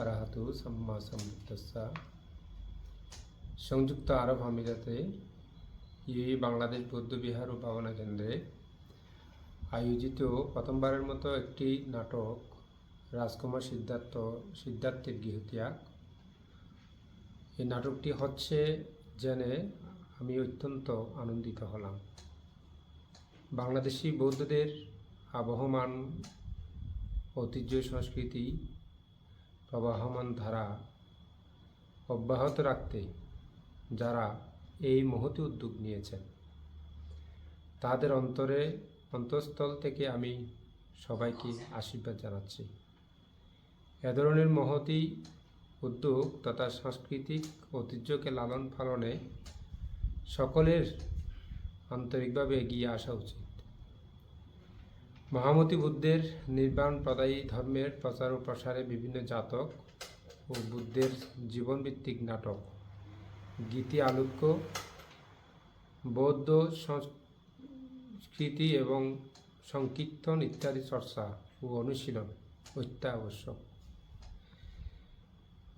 আরহাতু সম্মা সম্বুদ্ধস্য সংযুক্ত আরব আমিরাতে ইউই বাংলাদেশ বৌদ্ধ বিহার ও ভাবনা কেন্দ্রে আয়োজিত প্রথমবারের মতো একটি নাটক রাজকুমার সিদ্ধার্থ সিদ্ধার্থের গৃহত্যাগ এই নাটকটি হচ্ছে জেনে আমি অত্যন্ত আনন্দিত হলাম বাংলাদেশি বৌদ্ধদের আবহমান ঐতিহ্য সংস্কৃতি প্রবাহমান ধারা অব্যাহত রাখতে যারা এই মহতি উদ্যোগ নিয়েছেন। তাদের অন্তরে অন্তঃস্থল থেকে আমি সবাইকে আশীর্বাদ জানাচ্ছি। এ ধরনের মহতি উদ্যোগ তথা সাংস্কৃতিক ঐতিহ্যকে লালন পালনে সকলের আন্তরিকভাবে এগিয়ে আসা উচিত। মহামতি বুদ্ধের নির্বাণ প্রদায়ী ধর্মের প্রচার ও প্রসারে বিভিন্ন জাতক ও বুদ্ধের জীবনভিত্তিক নাটক। গীতি, আলোক্য, বৌদ্ধ সংস্কৃতি এবং সংকীর্তন ইত্যাদি চর্চা ও অনুশীলন অত্যাবশ্যক।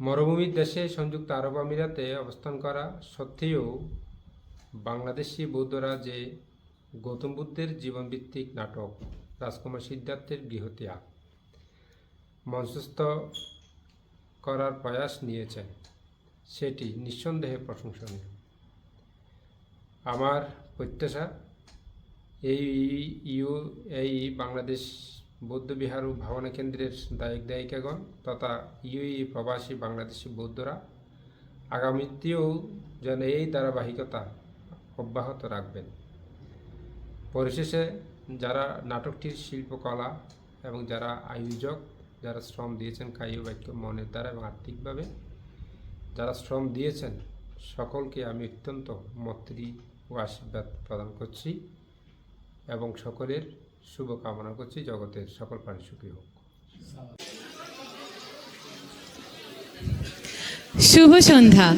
মরুভূমির দেশে সংযুক্ত আরব আমিরাতে অবস্থান করা সত্ত্বেও বাংলাদেশি বৌদ্ধরা যে গৌতম বুদ্ধের জীবনভিত্তিক নাটক রাজকুমার সিদ্ধার্থের গৃহত্যাগ। মঞ্চস্থ করার প্রয়াস নিয়েছেন। সেটি নিঃসন্দেহে প্রশংসনীয়। আমার প্রত্যাশা, এই ইউ, এই বাংলাদেশ বৌদ্ধবিহার ও ভাবনা কেন্দ্রের দায়িক দায়িকাগণ তথা ইউই প্রবাসী বাংলাদেশি বৌদ্ধরা আগামীতেও যেন এই ধারাবাহিকতা অব্যাহত রাখবেন। পরিশেষে যারা নাটকটির শিল্পকলা এবং যারা আয়োজক, যারা শ্রম দিয়েছেন কায়ু বাক্য মনের দ্বারা এবং আর্থিকভাবে, যারা শ্রম দিয়েছেন, সকলকে আমি অত্যন্ত মৈত্রী ও আশীর্বাদ প্রদান করছি এবং সকলের শুভ কামনা করছি জগতের সকল প্রাণী সুখী হোক। শুভ সন্ধ্যা।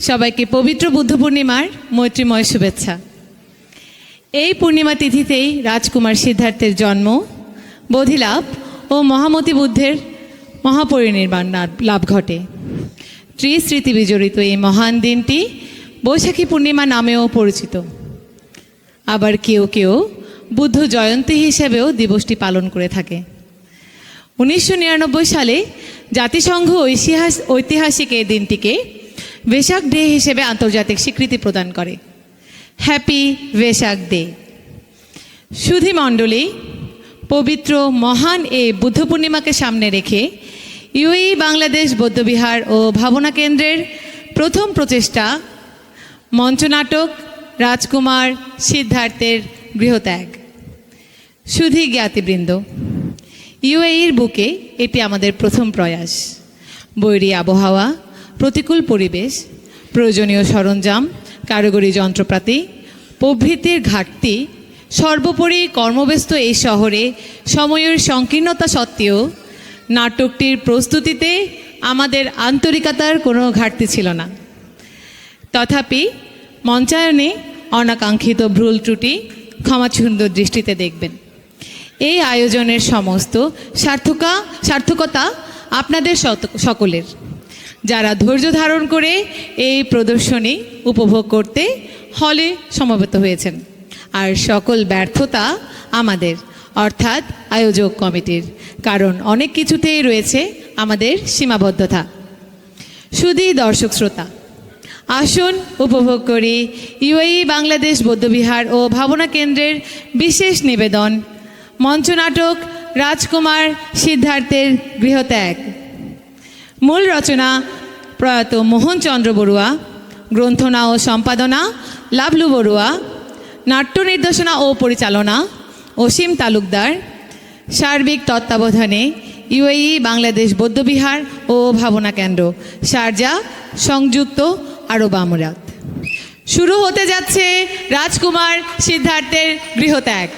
সবাইকে পবিত্র বুদ্ধ পূর্ণিমার মৈত্রীময় শুভেচ্ছা। এই পূর্ণিমা তিথিতেই রাজকুমার সিদ্ধার্থের জন্ম, বোধিলাভ ও মহামতি বুদ্ধের মহাপরিনির্বাণ লাভ- ঘটে। ত্রিস্মৃতি বিজড়িত এই মহান দিনটি বৈশাখী পূর্ণিমা নামেও পরিচিত। আবার কেউ কেউ বুদ্ধ জয়ন্তী হিসেবেও দিবসটি পালন করে থাকে। উনিশশো নিরানব্বই সালে জাতিসংঘ ঐতিহাস- ঐতিহাসিক এই দিনটিকে ভেসাক ডে হিসেবে আন্তর্জাতিক স্বীকৃতি প্রদান করে। হ্যাপি ভেসাক ডে সুধী মণ্ডলী পবিত্র মহান এ বুদ্ধ পূর্ণিমাকে সামনে রেখে ইউই বাংলাদেশ বৌদ্ধবিহার ও ভাবনা কেন্দ্রের প্রথম প্রচেষ্টা মঞ্চনাটক রাজকুমার সিদ্ধার্থের গৃহত্যাগ সুধী জ্ঞাতিবৃন্দ ইউএইর বুকে এটি আমাদের প্রথম প্রয়াস। বৈরী আবহাওয়া, প্রতিকূল পরিবেশ, প্রয়োজনীয় সরঞ্জাম কারিগরি যন্ত্রপাতি, প্রভৃতির ঘাটতি, সর্বোপরি কর্মব্যস্ত এই শহরে সময়ের সংকীর্ণতা সত্ত্বেও নাটকটির প্রস্তুতিতে আমাদের আন্তরিকতার কোনো ঘাটতি ছিল না। তথাপি মঞ্চায়নে অনাকাঙ্ক্ষিত ভুল ত্রুটি ক্ষমাসুন্দর দৃষ্টিতে দেখবেন। এই আয়োজনের সমস্ত সার্থকা, সার্থকতা আপনাদের সকলের। যারা ধৈর্য ধারণ করে এই প্রদর্শনী উপভোগ করতে হলে সমবেত হয়েছেন। আর সকল ব্যর্থতা আমাদের, অর্থাৎ আয়োজক কমিটির, কারণ অনেক কিছুতেই রয়েছে আমাদের সীমাবদ্ধতা। শুধুই দর্শক শ্রোতা, আসুন উপভোগ করি ইউএই বাংলাদেশ বৌদ্ধবিহার ও ভাবনা কেন্দ্রের বিশেষ নিবেদন, মঞ্চনাটক রাজকুমার সিদ্ধার্থের গৃহত্যাগ। মূল রচনা প্রয়াত মোহনচন্দ্র বড়ুয়া, গ্রন্থনা ও সম্পাদনা লাভলু বড়ুয়া নাট্য নির্দেশনা ও পরিচালনা অসীম তালুকদার, সার্বিক তত্ত্বাবধানে ইউএই, বাংলাদেশ বৌদ্ধবিহার ও ভাবনা কেন্দ্র, শারজা, সংযুক্ত আরব আমিরাত। শুরু হতে যাচ্ছে রাজকুমার সিদ্ধার্থের গৃহত্যাগ।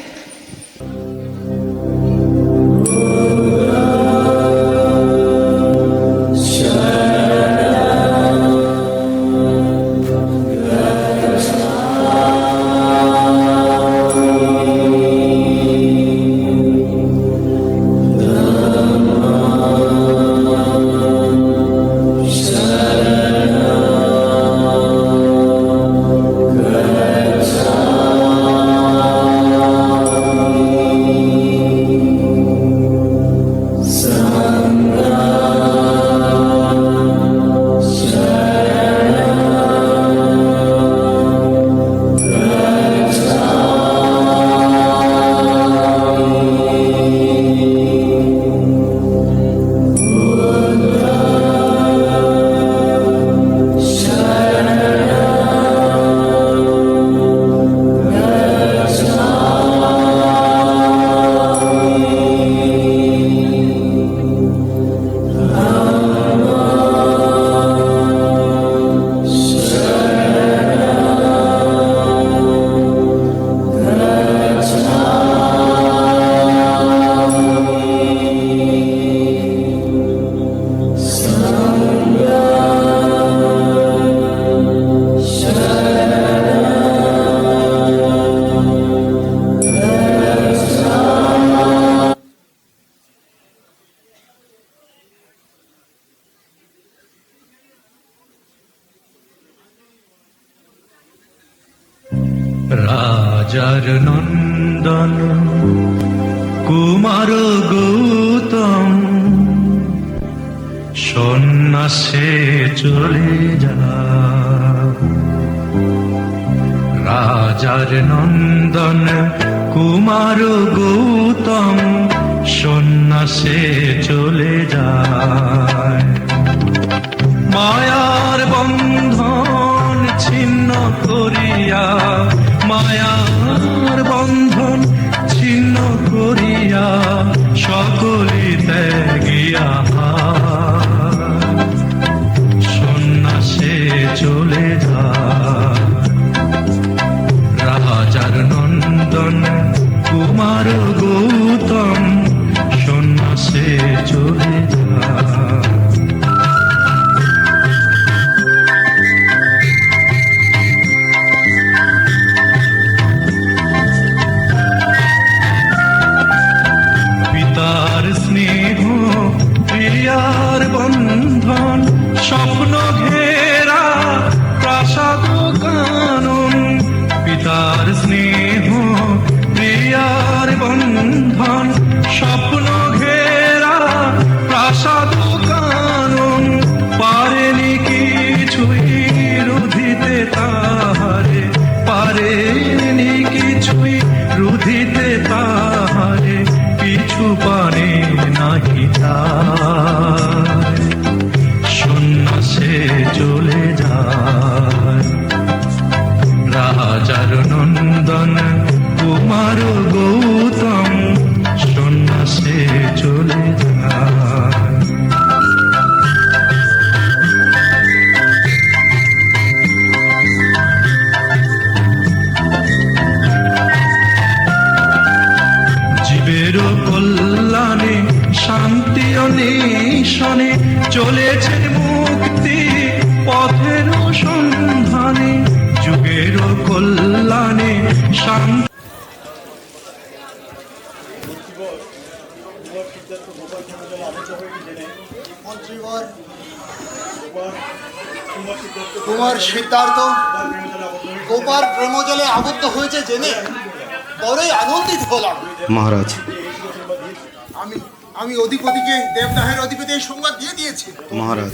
কুমার গৌতম, সন্ন্যাসে চলে যা। রাজার নন্দন কুমার গৌতম, সন্ন্যাসে চলে যায় মায়ার বন্ধন ছিন্ন করিয়া, মায়ার বন্ধন ছিন্ন করিয়া সকলে ত্যাগিয়া মন্ত্রীবর কুমার সিদ্ধার্থ। গোপার প্রেমজলে আবদ্ধ হয়েছে জেনে বড়ই আনন্দিত হলাম। মহারাজ। আমি আমি অধিপতিকে দেবদাহের অধিপতি এই সংবাদ দিয়ে দিয়েছি। মহারাজ।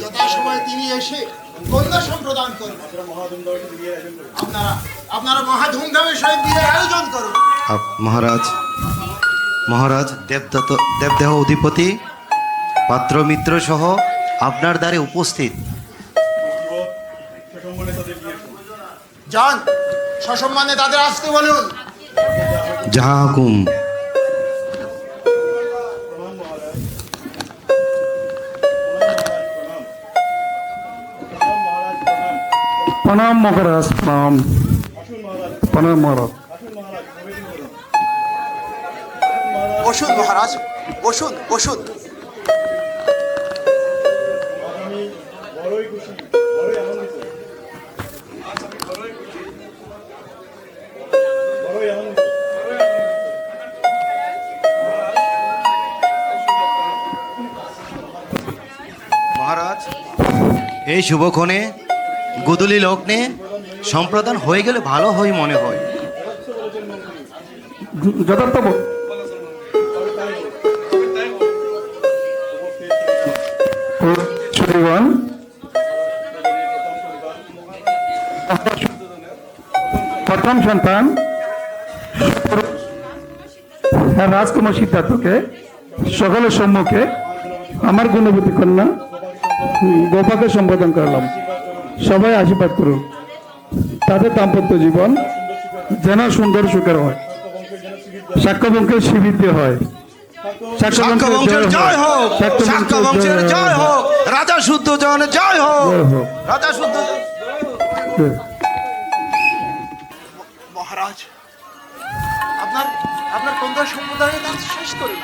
যথাসময়ে তিনি এসে কন্যা সম্প্রদান করবেন আপনারা আপনারা মহা ধুমধামের সহিত বিয়ের আয়োজন করুন। মহারাজ। মহারাজ দেবদত্ত দেবদেহ অধিপতি পাত্র মিত্র সহ আপনার দ্বারে উপস্থিত। যান সসম্মানে তাদের আসতে বলুন। যাহা হুকুম প্রণাম মহারাজ প্রণাম। প্রণাম মহারাজ। বসুন মহারাজ বসুন বসুন মহারাজ এই শুভক্ষণে গুদুলি লগ্নে সম্প্রদান হয়ে গেলে ভালো হয় মনে হয়। যথার্থ প্রথম সন্তান। হ্যাঁ রাজকুমার সিদ্ধার্থকে। সকলের সম্মুখে। আমার গুণবতী কন্যা। গোপাকে সম্বোধন করলাম। সবাই আশীর্বাদ করুন তাদের দাম্পত্য জীবন যেন সুন্দর সুখের হয়। সাক্ষ্য বংশের শিবিতে হয়। বংশের জয় হোক। শাক্য বংশের জয় হোক রাজা শুদ্ধ জন জয় হোক। রাজা শুদ্ধ মহারাজ আপনার আপনার কন্যা সম্প্রদায়ের কাজ শেষ করুন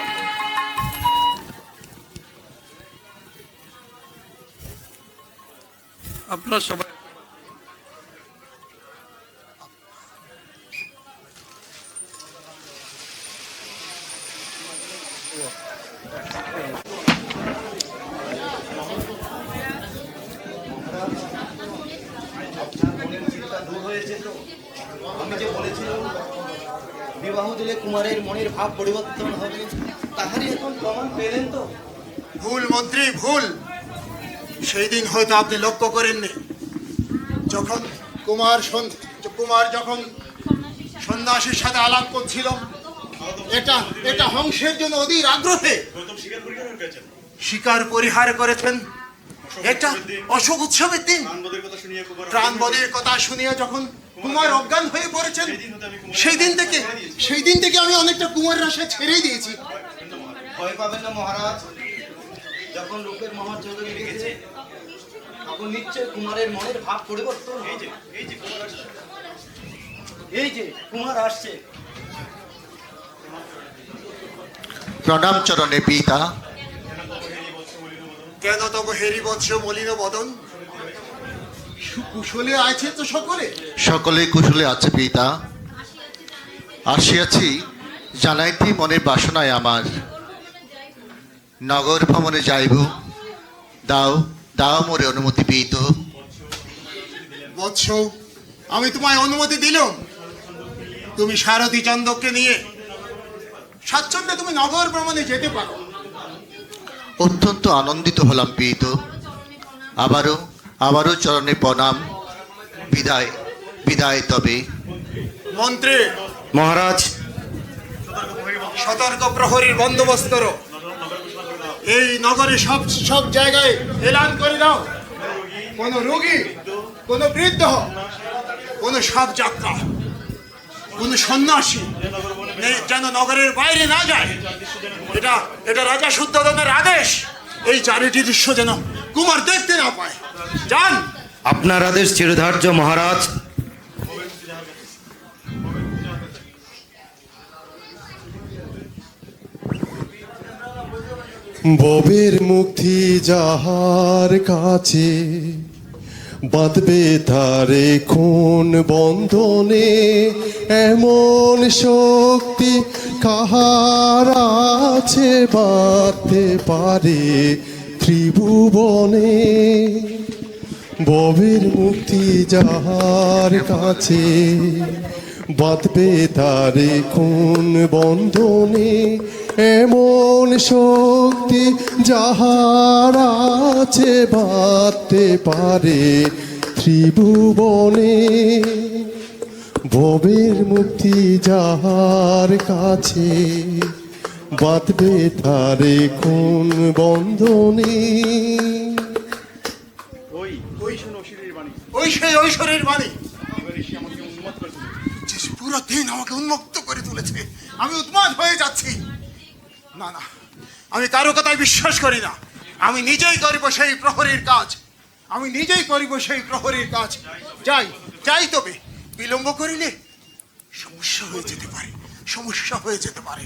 আপনার সবাই আমি যে বলেছিলাম বিবাহ দিলে কুমারের মনের ভাব পরিবর্তন হবে তাহারই এখন প্রমাণ পেলেন তো ভুল মন্ত্রী, ভুল। সেই দিন হয়তো আপনি লক্ষ্য করেননি। যখন কুমার কুমার যখন সন্ন্যাসীর সাথে আলাপ করছিল, এটা এটা হংসের জন্য অধীর আগ্রহে শিকার পরিহার করেছেন। এটা অশোক উৎসবের দিন। প্রাণবদের কথা শুনিয়ে যখন কুমার অজ্ঞান হয়ে পড়েছেন, সেই দিন থেকে সেই দিন থেকে আমি অনেকটা কুমারের আশা ছেড়েই দিয়েছি। ভয় পাবেন না মহারাজ। যখন রূপের মহা চলে লেগেছে তখন নিশ্চয় কুমারের মনের ভাব পরিবর্তন এই যে এই যে কুমার আসছে। এই যে কুমার আসছে। প্রণাম চরণে পিতা। কেন তব হেরি বৎস মলিন বদন? কুশলে আছে তো সকলে। সকলে কুশলে আছে পিতা। আসিয়াছি জানাইতে মনের বাসনায় আমার। নগর ভ্রমণে যাইব। দাও দাও মোরে অনুমতি পিত বৎস আমি তোমায় অনুমতি দিলাম। তুমি সারথী চন্দককে নিয়ে স্বাচ্ছন্দ্যে তুমি নগর ভ্রমণে যেতে পারো। অত্যন্ত আনন্দিত হলাম পিত আবারও আবারও চরণে প্রণাম। বিদায় বিদায় তবে। মন্ত্রী মহারাজ। সতর্ক প্রহরীর বন্দোবস্ত করো। এই নগরে সব সব জায়গায় এলান করে দাও। কোন রোগী, কোন বৃদ্ধ, কোন সব যাত্রা, কোন সন্ন্যাসী যেন নগরের বাইরে না যায়। এটা এটা রাজা শুদ্ধোধনের আদেশ। এই চারিটি দৃশ্য যেন কুমার দেখতে না পায়। যান। আপনার আদেশ চিরধার্য মহারাজ। ববের মুক্তি যাহার কাছে, বাঁধবে তারে কোন বন্ধনে, এমন শক্তি কাহার আছে বাঁধতে পারে ত্রিভুবনে। ববের মুক্তি যাহার কাছে বাঁধবে তারে কোন বন্ধনে এমন শক্তি যাহার আছে বাঁধতে পারে ত্রিভুবনে। ভবের মুক্তি যাহার কাছে বাঁধবে তারে কোন বন্ধনে। ওই বাণী। পুরো দিন আমাকে উন্মুক্ত করে তুলেছে। আমি উন্মাদ হয়ে যাচ্ছি। না না, আমি কারও কথায় বিশ্বাস করি না। আমি নিজেই করিব সেই প্রহরীর কাজ। আমি নিজেই করিব সেই প্রহরীর কাজ। যাই যাই তবে। বিলম্ব করিলে সমস্যা হয়ে যেতে পারে, সমস্যা হয়ে যেতে পারে।